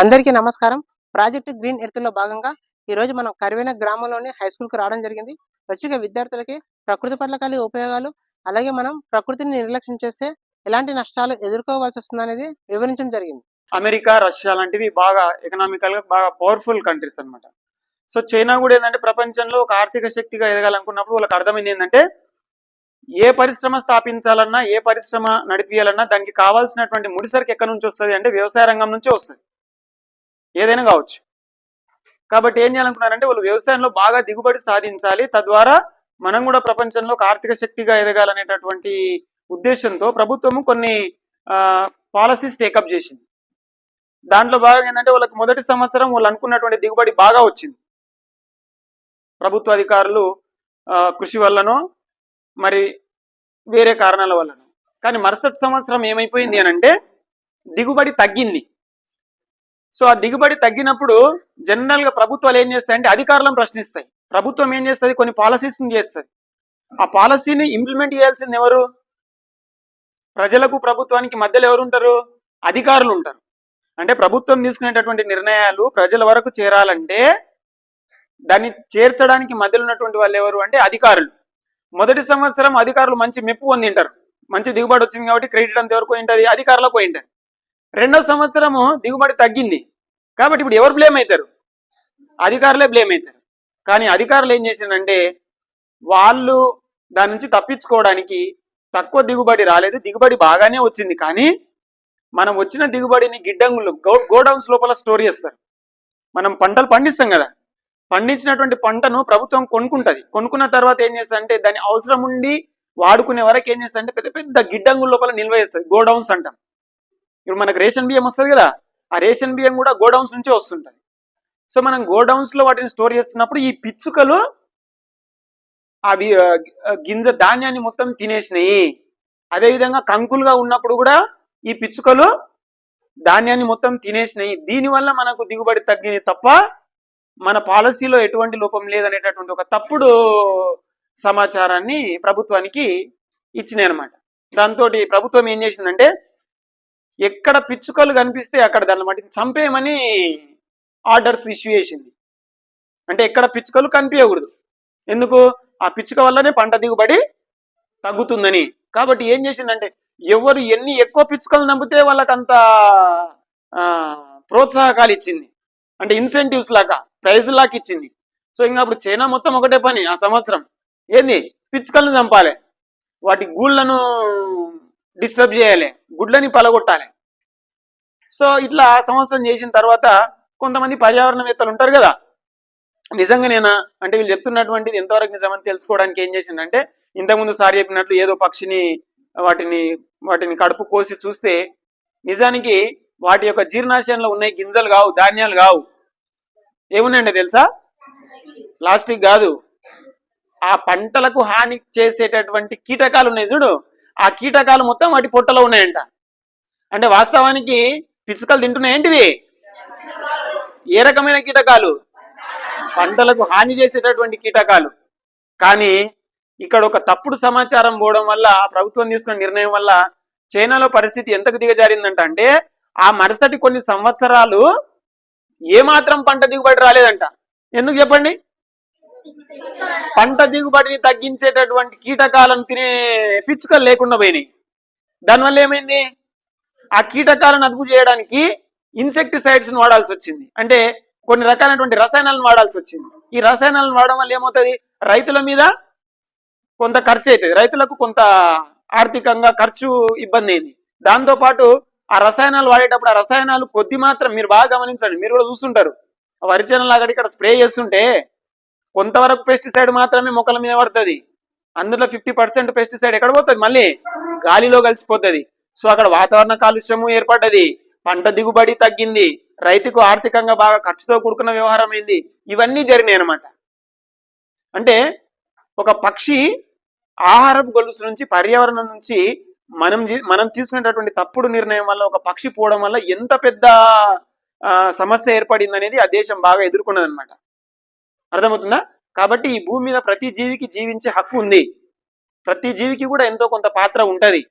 అందరికీ నమస్కారం. Project green ఎర్త్లో భాగంగా ఈ రోజు మనం కరివేన గ్రామంలోని హై స్కూల్కి రావడం జరిగింది. వచ్చిన విద్యార్థులకి ప్రకృతి పట్ల కలిగే ఉపయోగాలు అలాగే మనం ప్రకృతిని నిర్లక్ష్యం చేస్తే ఎలాంటి నష్టాలు ఎదుర్కోవాల్సి వస్తుంది అనేది వివరించడం జరిగింది. అమెరికా రష్యా లాంటివి బాగా ఎకనామికల్గా బాగా పవర్ఫుల్ కంట్రీస్ అన్నమాట. సో చైనా కూడా ఏంటంటే ప్రపంచంలో ఒక ఆర్థిక శక్తిగా ఎదగాలనుకున్నప్పుడు వాళ్ళకి అర్థమైంది ఏంటంటే ఏ పరిశ్రమ స్థాపించాలన్నా ఏ పరిశ్రమ నడిపియాలన్నా దానికి కావాల్సినటువంటి ముడిసరికి ఎక్కడి నుంచి వస్తుంది అంటే వ్యవసాయ రంగం నుంచే వస్తుంది. ఏదైనా కావచ్చు. కాబట్టి ఏం చేయాలనుకున్నారంటే వాళ్ళు వ్యవసాయంలో బాగా దిగుబడి సాధించాలి. తద్వారా మనం కూడా ప్రపంచంలో ఒక ఆర్థిక శక్తిగా ఎదగాలనేటటువంటి ఉద్దేశంతో ప్రభుత్వము కొన్ని పాలసీస్ టేకప్ చేసింది. దాంట్లో భాగంగా ఏంటంటే వాళ్ళకి మొదటి సంవత్సరం వాళ్ళు అనుకున్నటువంటి దిగుబడి బాగా వచ్చింది. ప్రభుత్వ అధికారులు కృషి వల్లనో మరి వేరే కారణాల వల్లనో. కానీ మరుసటి సంవత్సరం ఏమైపోయింది అని అంటే దిగుబడి తగ్గింది. సో ఆ దిగుబడి తగ్గినప్పుడు జనరల్గా ప్రభుత్వాలు ఏం చేస్తాయి అంటే అధికారులను ప్రశ్నిస్తాయి. ప్రభుత్వం ఏం చేస్తుంది? కొన్ని పాలసీస్ చేస్తుంది. ఆ పాలసీని ఇంప్లిమెంట్ చేయాల్సింది ఎవరు? ప్రజలకు ప్రభుత్వానికి మధ్యలో ఎవరు ఉంటారు? అధికారులు ఉంటారు. అంటే ప్రభుత్వం తీసుకునేటటువంటి నిర్ణయాలు ప్రజల వరకు చేరాలంటే దాన్ని చేర్చడానికి మధ్యలో ఉన్నటువంటి వాళ్ళు ఎవరు అంటే అధికారులు. మొదటి సంవత్సరం అధికారులు మంచి మెప్పు పొందింటారు. మంచి దిగుబడి వచ్చింది కాబట్టి క్రెడిట్ అంత ఎవరికి పోయింటది అధికారులకు పోయింటారు రెండో సంవత్సరము దిగుబడి తగ్గింది. కాబట్టి ఇప్పుడు ఎవరు బ్లేమ్ అవుతారు అధికారులే బ్లేమ్ అవుతారు కానీ అధికారులు ఏం చేసిందంటే వాళ్ళు దాని నుంచి తప్పించుకోవడానికి తక్కువ దిగుబడి రాలేదు. దిగుబడి బాగానే వచ్చింది. కానీ మనం వచ్చిన దిగుబడిని గిడ్డంగులు గోడౌన్స్ లోపల స్టోర్ చేస్తారు. మనం పంటలు పండిస్తాం కదా. పండించినటువంటి పంటను ప్రభుత్వం కొనుక్కుంటది. కొనుక్కున్న తర్వాత ఏం చేస్తారంటే దాని అవసరం ఉండి వాడుకునే వరకు ఏం చేస్తారంటే పెద్ద పెద్ద గిడ్డంగుల లోపల నిల్వ చేస్తుంది గోడౌన్స్ అంటాం. ఇప్పుడు మనకు రేషన్ బియ్యం వస్తుంది కదా ఆ రేషన్ బియ్యం కూడా గోడౌన్స్ నుంచే వస్తుంటాయి సో మనం గోడౌన్స్లో వాటిని స్టోర్ చేస్తున్నప్పుడు ఈ పిచ్చుకలు అవి గింజ ధాన్యాన్ని మొత్తం తినేసినాయి. అదేవిధంగా కంకులుగా ఉన్నప్పుడు కూడా ఈ పిచ్చుకలు ధాన్యాన్ని మొత్తం తినేసినాయి. దీనివల్ల మనకు దిగుబడి తగ్గింది తప్ప మన పాలసీలో ఎటువంటి లోపం లేదనేటటువంటి ఒక తప్పుడు సమాచారాన్ని ప్రభుత్వానికి ఇచ్చినాయి అనమాట దాంతో ప్రభుత్వం ఏం చేసిందంటే ఎక్కడ పిచ్చుకలు కనిపిస్తే అక్కడ దాని మటుకు చంపేయమని ఆర్డర్స్ ఇష్యూ చేసింది. అంటే ఎక్కడ పిచ్చుకలు కనిపించకూడదు ఎందుకు? ఆ పిచ్చుక వల్లనే పంట దిగుబడి తగ్గుతుందని. కాబట్టి ఏం చేసిందంటే ఎవరు ఎన్ని ఎక్కువ పిచ్చుకలు నమ్మితే వాళ్ళకి అంత ప్రోత్సాహకాలు ఇచ్చింది. అంటే ఇన్సెంటివ్స్ లాగా ప్రైజ్ లాగా ఇచ్చింది. సో ఇంకా అప్పుడు చైనా మొత్తం ఒకటే పని ఆ సంవత్సరం. ఏంది? పిచ్చుకలను చంపాలి. వాటి గూళ్ళను డిస్టర్బ్ చేయాలి గుడ్లని పలగొట్టాలి. సో ఇట్లా సంవత్సరం చేసిన తర్వాత కొంతమంది పర్యావరణవేత్తలు ఉంటారు కదా. నిజంగానేనా అంటే వీళ్ళు చెప్తున్నటువంటిది ఎంతవరకు నిజమని తెలుసుకోవడానికి ఏం చేసిందంటే ఇంతకుముందు సారి చెప్పినట్లు ఏదో పక్షిని వాటిని వాటిని కడుపు కోసి చూస్తే నిజానికి వాటి యొక్క జీర్ణాశయంలో ఉన్నాయి గింజలు కావు ధాన్యాలు కావు. ఏమున్నాయండి తెలుసా? ప్లాస్టిక్ కాదు. ఆ పంటలకు హాని చేసేటటువంటి కీటకాలు ఉన్నాయి చూడు. ఆ కీటకాలు మొత్తం వాటి పొట్టలో ఉన్నాయంట. అంటే వాస్తవానికి పిచ్చుకలు తింటున్నాయి ఏంటివి? ఏ రకమైన కీటకాలు? పంటలకు హాని చేసేటటువంటి కీటకాలు. కానీ ఇక్కడ ఒక తప్పుడు సమాచారం పోవడం వల్ల ప్రభుత్వం తీసుకున్న నిర్ణయం వల్ల చైనాలో పరిస్థితి ఎంతకు దిగజారిందంట అంటే ఆ మరుసటి కొన్ని సంవత్సరాలు ఏమాత్రం పంట దిగుబడి రాలేదంట. ఎందుకు చెప్పండి? పంట దిగుబడిని తగ్గించేటటువంటి కీటకాలను తినే పిచ్చుకలు లేకుండా పోయినాయి. దానివల్ల ఏమైంది? ఆ కీటకాలను అదుపు చేయడానికి ఇన్సెక్టిసైడ్స్ వాడాల్సి వచ్చింది. అంటే కొన్ని రకాలైనటువంటి రసాయనాలను వాడాల్సి వచ్చింది. ఈ రసాయనాలను వాడడం వల్ల ఏమవుతుంది? రైతుల మీద కొంత ఖర్చు అవుతుంది రైతులకు కొంత ఆర్థికంగా ఖర్చు ఇబ్బంది అయింది. దాంతో పాటు ఆ రసాయనాలు వాడేటప్పుడు ఆ రసాయనాలు కొద్ది మాత్రం మీరు బాగా గమనించండి. మీరు కూడా చూస్తుంటారు. వరి వరిచనం అక్కడ ఇక్కడ స్ప్రే చేస్తుంటే కొంతవరకు పెస్టిసైడ్ మాత్రమే మొక్కల మీద పడుతుంది. అందులో ఫిఫ్టీ పర్సెంట్ పెస్టిసైడ్ ఎక్కడ పోతుంది? మళ్ళీ గాలిలో కలిసిపోతుంది. సో అక్కడ వాతావరణ కాలుష్యము ఏర్పడ్డది. పంట దిగుబడి తగ్గింది. రైతుకు ఆర్థికంగా బాగా ఖర్చుతో కూడుకున్న వ్యవహారం అయింది. ఇవన్నీ జరిగినాయి అనమాట అంటే ఒక పక్షి ఆహారపు గొలుసు నుంచి పర్యావరణం నుంచి మనం మనం తీసుకునేటటువంటి తప్పుడు నిర్ణయం వల్ల ఒక పక్షి పోవడం వల్ల ఎంత పెద్ద సమస్య ఏర్పడింది అనేది ఆ దేశం బాగా ఎదుర్కొన్నది అనమాట అర్థమవుతుందా? కాబట్టి ఈ భూమి మీద ప్రతి జీవికి జీవించే హక్కు ఉంది. ప్రతి జీవికి కూడా ఎంతో కొంత పాత్ర ఉంటుంది.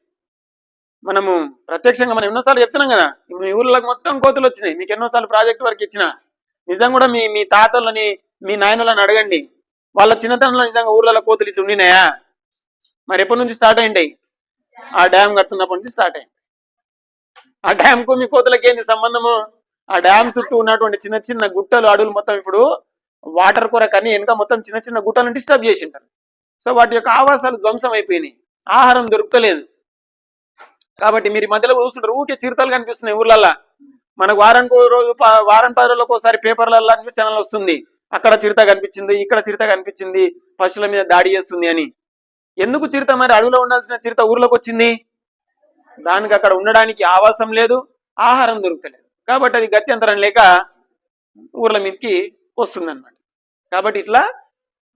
మనము ప్రత్యక్షంగా మనం ఎన్నోసార్లు చెప్తున్నాం కదా ఇప్పుడు మీ ఊర్లోకి మొత్తం కోతులు వచ్చినాయి. మీకు ఎన్నోసార్లు ప్రాజెక్ట్ వర్క్ ఇచ్చిన. నిజం కూడా మీ మీ తాతలని మీ నాయనలని అడగండి. వాళ్ళ చిన్నతనంలో నిజంగా ఊర్లలో కోతులు ఇట్లా ఉండినాయా? మరి ఎప్పటి నుంచి స్టార్ట్ అయ్యింది ఆ డ్యామ్ కడుతున్నప్పటి నుంచి స్టార్ట్ అయింది. ఆ డ్యామ్కు మీ కోతులకి ఏంది సంబంధము? ఆ డ్యామ్ చుట్టూ ఉన్నటువంటి చిన్న చిన్న గుట్టలు అడవులు మొత్తం ఇప్పుడు వాటర్ కొరకు వెనుక మొత్తం చిన్న చిన్న గుట్టలను డిస్టర్బ్ చేసి ఉంటారు సో వాటి యొక్క ఆవాసాలు ధ్వంసం అయిపోయినాయి. ఆహారం దొరుకుతలేదు కాబట్టి మీరు మధ్యలో చూస్తుంటారు. ఊకే చిరుతలు కనిపిస్తున్నాయి ఊర్లల్లో. మనకు వారానికి రోజు వారం పది రోజులకు ఒకసారి పేపర్లలో న్యూస్ ఛానల్ వస్తుంది. అక్కడ చిరుత కనిపించింది ఇక్కడ చిరుత కనిపించింది పశువుల మీద దాడి చేస్తుంది అని. ఎందుకు చిరుత మరి అడవిలో ఉండాల్సిన చిరుత ఊర్లోకి వచ్చింది? దానికి అక్కడ ఉండడానికి ఆవాసం లేదు ఆహారం దొరుకుతలేదు కాబట్టి అది గత్యంతరం లేక ఊర్ల మీదకి వస్తుందన్నమాట. కాబట్టి ఇట్లా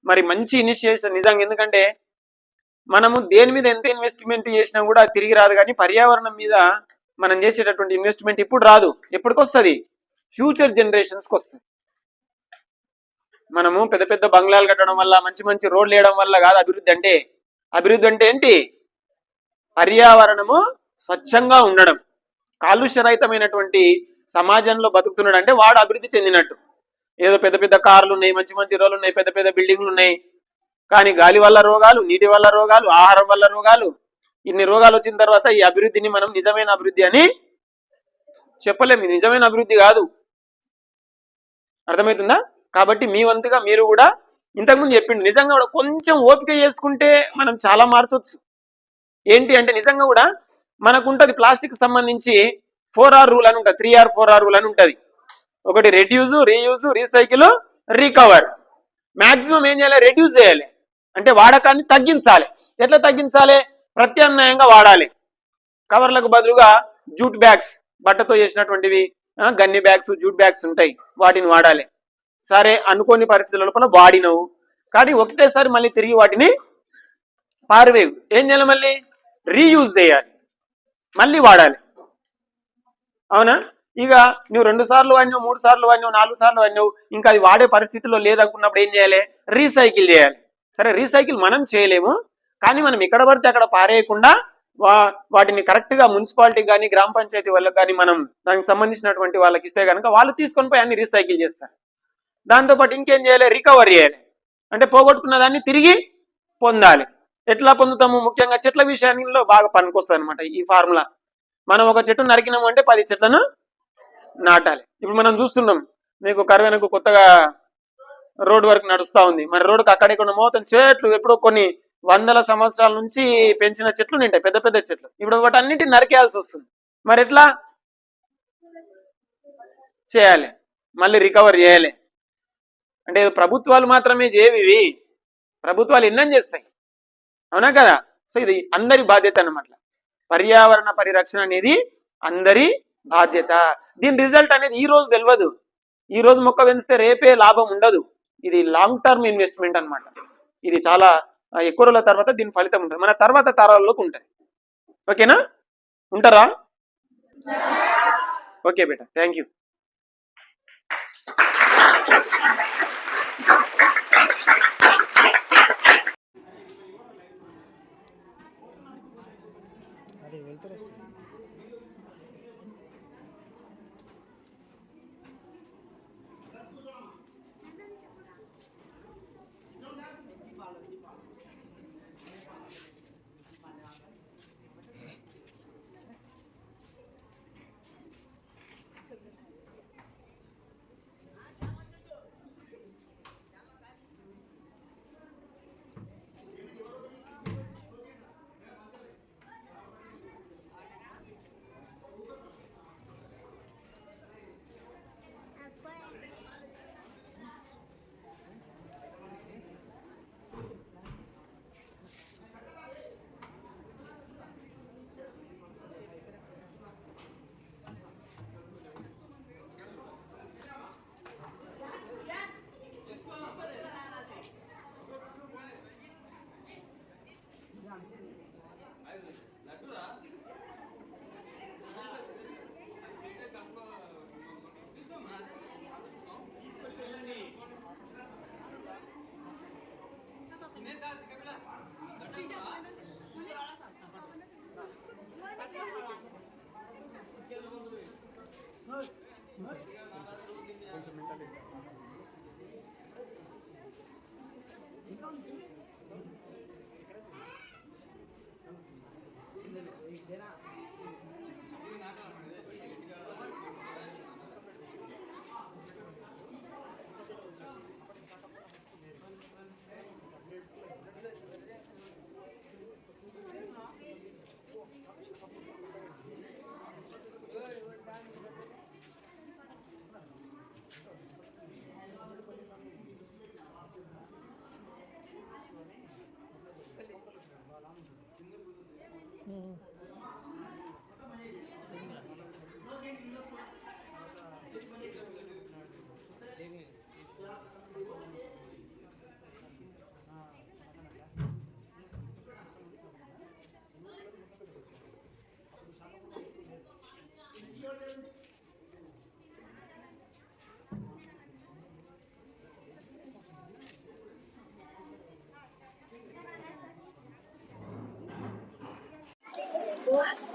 మరి మంచి ఇనిషియేషన్ నిజంగా ఎందుకంటే మనము దేని మీద ఎంత ఇన్వెస్ట్మెంట్ చేసినా కూడా తిరిగి రాదు కానీ పర్యావరణం మీద మనం చేసేటటువంటి ఇన్వెస్ట్మెంట్ ఇప్పుడు రాదు. ఎప్పటికి వస్తుంది ఫ్యూచర్ జనరేషన్స్కి వస్తుంది మనము పెద్ద పెద్ద బంగ్లాలు కట్టడం వల్ల మంచి మంచి రోడ్లు వేయడం వల్ల కాదు అభివృద్ధి అంటే. అభివృద్ధి అంటే ఏంటి? పర్యావరణము స్వచ్ఛంగా ఉండడం. కాలుష్యరహితమైనటువంటి సమాజంలో బతుకుతున్నాడు అంటే వాడు అభివృద్ధి చెందినట్టు. ఏదో పెద్ద పెద్ద కార్లు ఉన్నాయి మంచి మంచి రోడ్లు ఉన్నాయి పెద్ద పెద్ద బిల్డింగ్లు ఉన్నాయి. కానీ గాలి వల్ల రోగాలు నీటి వల్ల రోగాలు ఆహారం వల్ల రోగాలు ఇన్ని రోగాలు వచ్చిన తర్వాత ఈ అభివృద్ధిని మనం నిజమైన అభివృద్ధి అని చెప్పలేము ఇది నిజమైన అభివృద్ధి కాదు. అర్థమవుతుందా? కాబట్టి మీ వంతుగా మీరు కూడా ఇంతకుముందు చెప్పిండు నిజంగా కూడా కొంచెం ఓపిక చేసుకుంటే మనం చాలా మార్చొచ్చు. ఏంటి అంటే నిజంగా కూడా మనకు ఉంటుంది ప్లాస్టిక్ సంబంధించి ఫోర్ ఆర్ రూల్ అని ఉంటుంది three R four R rule అని ఉంటుంది. ఒకటి reduce reuse recycle recover maximum ఏం చేయాలి? రెడ్యూస్ చేయాలి. అంటే వాడకాన్ని తగ్గించాలి. ఎట్లా తగ్గించాలి? ప్రత్యామ్నాయంగా వాడాలి. కవర్లకు బదులుగా జూట్ బ్యాగ్స్ బట్టతో చేసినటువంటివి గన్ని బ్యాగ్స్ జూట్ బ్యాగ్స్ ఉంటాయి. వాటిని వాడాలి. సరే అనుకోని పరిస్థితుల లోపల వాడినవు. కానీ ఒకటేసారి మళ్ళీ తిరిగి వాటిని పారవేవు ఏం చేయాలి మళ్ళీ? రీయూజ్ చేయాలి. మళ్ళీ వాడాలి. అవునా? ఇక నువ్వు రెండు సార్లు వాడినావు మూడు సార్లు వాడినావు నాలుగు సార్లు వాడినావు ఇంకా అది వాడే పరిస్థితిలో లేదనుకున్నప్పుడు ఏం చేయాలి? రీసైకిల్ చేయాలి. సరే రీసైకిల్ మనం చేయలేము. కానీ మనం ఎక్కడ పడితే అక్కడ పారేయకుండా వా వాటిని కరెక్ట్గా మున్సిపాలిటీ కానీ గ్రామ పంచాయతీ వాళ్ళకి కానీ మనం దానికి సంబంధించినటువంటి వాళ్ళకి ఇస్తే కనుక వాళ్ళు తీసుకొని పోయి అన్ని రీసైకిల్ చేస్తారు. దాంతోపాటు ఇంకేం చేయాలి? రికవర్ చేయాలి. అంటే పోగొట్టుకున్న దాన్ని తిరిగి పొందాలి. ఎట్లా పొందుతాము? ముఖ్యంగా చెట్ల విషయంలో బాగా పనికొస్తుంది అనమాట ఈ ఫార్ములా. మనం ఒక చెట్టు నరికినాము అంటే పది చెట్లను నాటాలి. ఇప్పుడు మనం చూస్తున్నాం మీకు కరువెనకు కొత్తగా రోడ్ వర్క్ నడుస్తూ ఉంది. మరి రోడ్డుకి అక్కడిక్కడ మోతం చెట్లు ఎప్పుడో కొన్ని వందల సంవత్సరాల నుంచి పెంచిన చెట్లు నింటాయి పెద్ద పెద్ద చెట్లు. ఇప్పుడు వాటి అన్నిటిని నరికేయాల్సి వస్తుంది. మరి ఎట్లా? చేయాలి. మళ్ళీ రికవర్ చేయాలి. అంటే ప్రభుత్వాలు మాత్రమే చేయవి ప్రభుత్వాలు ఎన్నం చేస్తాయి. అవునా కదా? సో ఇది అందరి బాధ్యత అన్నమాట. పర్యావరణ పరిరక్షణ అనేది అందరి బాధ్యత. దీని రిజల్ట్ అనేది ఈ రోజు తెలియదు ఈ రోజు మొక్క పెంచితే రేపే లాభం ఉండదు. ఇది లాంగ్ టర్మ్ ఇన్వెస్ట్మెంట్ అన్నమాట. ఇది చాలా ఎక్కువ రోజుల తర్వాత దీని ఫలితం ఉంటుంది. మన తర్వాత తరాల్లోకి ఉంటుంది ఓకేనా? ఉంటారా? ఓకే బేట. Thank you. అది వెళ్తారు இல்ல இல்ல ஏன்னா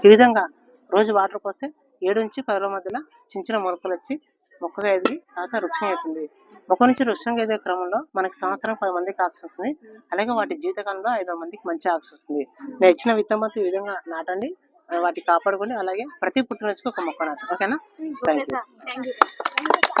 ఈ విధంగా రోజు వాటర్ పోస్తే ఏడు నుంచి పది రోజుల మధ్యలో చిన్న చిన్న మొలకలు వచ్చి మొక్కగా ఎదిగి తర్వాత వృక్షం అవుతుంది. మొక్క నుంచి వృక్షంగా ఎదిగే క్రమంలో మనకి సంవత్సరం పది మందికి ఆక్సిజన్ వస్తుంది. అలాగే వాటి జీవితకాలంలో ఐదు మందికి మంచి ఆక్సిజన్ వస్తుంది. నేను ఇచ్చిన విత్తనంతో ఈ విధంగా నాటండి. వాటిని కాపాడుకొని అలాగే ప్రతి పుట్టినరోజుకి ఒక మొక్క నాటు ఓకేనా? Thank you